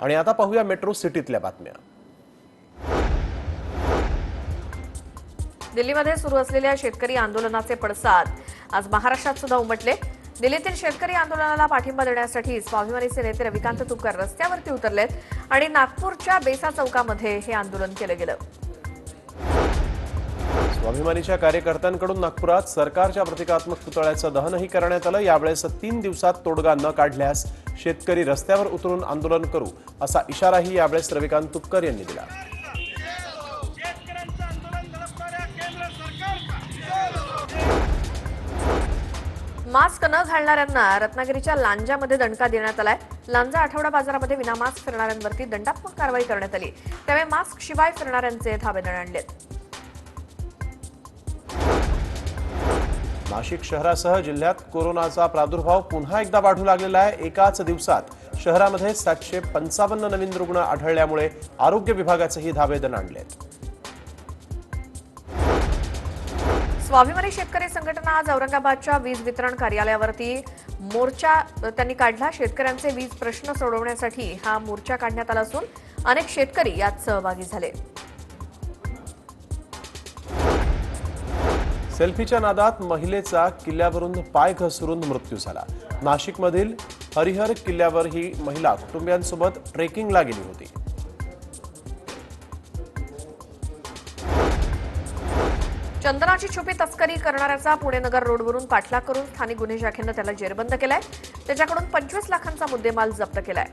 आणि आता पाहूया मेट्रो सिटीतल्या बातम्या. दिल्लीमध्ये सुरू असलेल्या शेतकरी आंदोलनाचे पडसाद आज महाराष्ट्रात सुद्धा उमटले. दिल्लीतील शेतकरी आंदोलनाला पाठिंबा देण्यासाठी स्वाभिमानीचे नेते रविकांत तुपकर रस्त्यावरती उतरलेत आणि नागपूरच्या बेसा चौकामध्ये हे आंदोलन केलं गेलं. स्वाभिमानीच्या कार्यकर्त्यांकडून नागपुरात सरकारच्या प्रतिकात्मक पुतळ्याचं दहनही करण्यात आलं. यावेळेस तीन दिवसात तोडगा न काढल्यास शेतकरी रस्त्यावर उतरून आंदोलन करू असा इशाराही यावेळेस रविकांत तुपकर यांनी दिला. मास्क न घालणाऱ्यांना रत्नागिरीच्या लांजामध्ये दणका देण्यात आलाय. लांजा आठवडा बाजारामध्ये विनामास्क फिरणाऱ्यांवरती दंडात्मक कारवाई करण्यात आली. त्यामुळे मास्क शिवाय फिरणाऱ्यांचे धाबे आणलेत नाशिक शहरासह जिल्ह्यात कोरोनाचा प्रादुर्भाव पुन्हा एकदा वाढू लागलेला आहे. एकाच दिवसात शहरामध्ये सातशे पंचावन्न नवीन रुग्ण आढळल्यामुळे आरोग्य विभागाचेही धावेदन आणलेत. स्वाभिमानी शेतकरी संघटना आज औरंगाबादच्या वीज वितरण कार्यालयावरती मोर्चा त्यांनी काढला. शेतकऱ्यांचे वीज प्रश्न सोडवण्यासाठी हा मोर्चा काढण्यात आला असून अनेक शेतकरी यात सहभागी झाले. सेल्फीच्या नादात महिलेचा किल्ल्यावरून पाय घसरून मृत्यू झाला. नाशिकमधील हरिहर किल्ल्यावर ही महिला कुटुंबियांसोबत ट्रेकिंगला गेली होती. चंदनाची छुपी तस्करी करणाऱ्याचा पुणे नगर रोडवरून पाठलाग करून स्थानिक गुन्हे शाखेनं त्याला जेरबंद केलाय. त्याच्याकडून पंचवीस लाखांचा मुद्देमाल जप्त केलाय.